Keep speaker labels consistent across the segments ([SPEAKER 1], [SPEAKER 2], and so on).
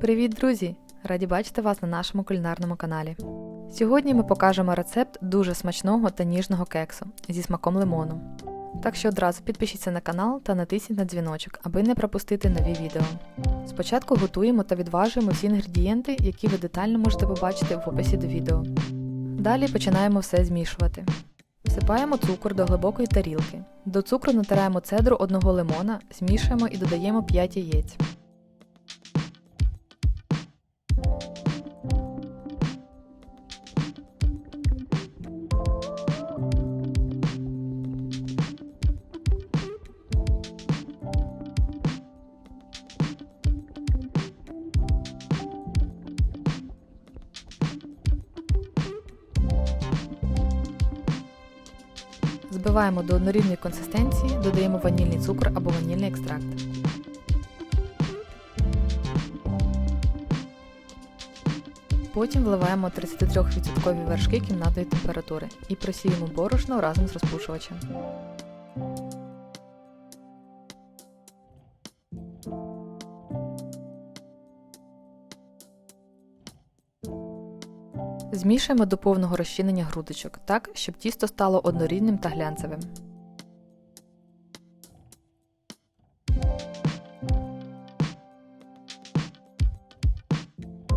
[SPEAKER 1] Привіт, друзі! Раді бачити вас на нашому кулінарному каналі. Сьогодні ми покажемо рецепт дуже смачного та ніжного кексу зі смаком лимону. Так що одразу підпишіться на канал та натисніть на дзвіночок, аби не пропустити нові відео. Спочатку готуємо та відважуємо всі інгредієнти, які ви детально можете побачити в описі до відео. Далі починаємо все змішувати. Всипаємо цукор до глибокої тарілки. До цукру натираємо цедру одного лимона, змішуємо і додаємо 5 яєць. Збиваємо до однорідної консистенції, додаємо ванільний цукор або ванільний екстракт. Потім вливаємо 33% вершки кімнатної температури і просіємо борошно разом з розпушувачем. Змішуємо до повного розчинення грудочок так, щоб тісто стало однорідним та глянцевим.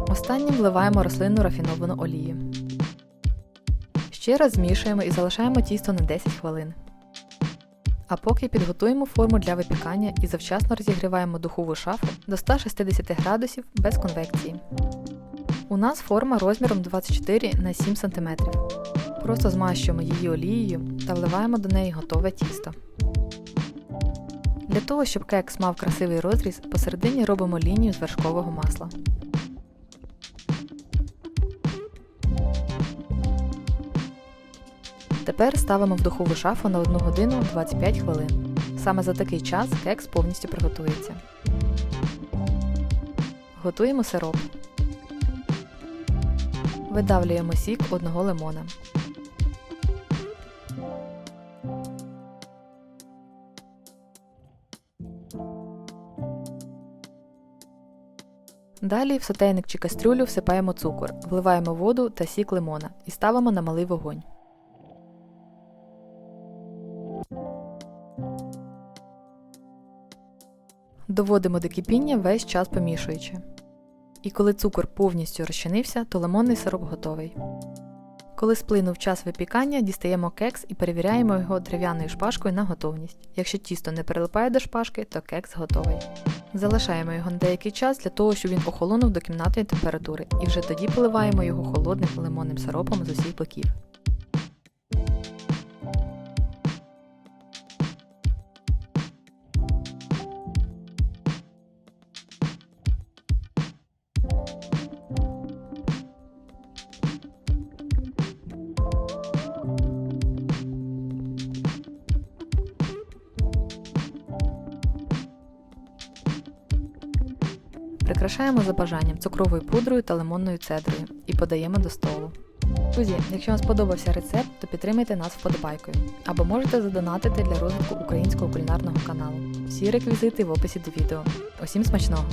[SPEAKER 1] Останнім вливаємо рослинну рафіновану олію. Ще раз змішуємо і залишаємо тісто на 10 хвилин. А поки підготуємо форму для випікання і завчасно розігріваємо духову шафу до 160 градусів без конвекції. У нас форма розміром 24 на 7 см. Просто змащуємо її олією та вливаємо до неї готове тісто. Для того, щоб кекс мав красивий розріз, посередині робимо лінію з вершкового масла. Тепер ставимо в духову шафу на 1 годину 25 хвилин. Саме за такий час кекс повністю приготується. Готуємо сироп. Видавлюємо сік одного лимона. Далі в сотейник чи кастрюлю всипаємо цукор, вливаємо воду та сік лимона і ставимо на малий вогонь. Доводимо до кипіння весь час помішуючи. І коли цукор повністю розчинився, то лимонний сироп готовий. Коли сплинув час випікання, дістаємо кекс і перевіряємо його дерев'яною шпажкою на готовність. Якщо тісто не прилипає до шпажки, то кекс готовий. Залишаємо його на деякий час для того, щоб він охолонув до кімнатної температури, і вже тоді поливаємо його холодним лимонним сиропом з усіх боків. Прикрашаємо за бажанням цукровою пудрою та лимонною цедрою і подаємо до столу. Друзі, якщо вам сподобався рецепт, то підтримайте нас вподобайкою або можете задонатити для розвитку українського кулінарного каналу. Всі реквізити в описі до відео. Усім смачного!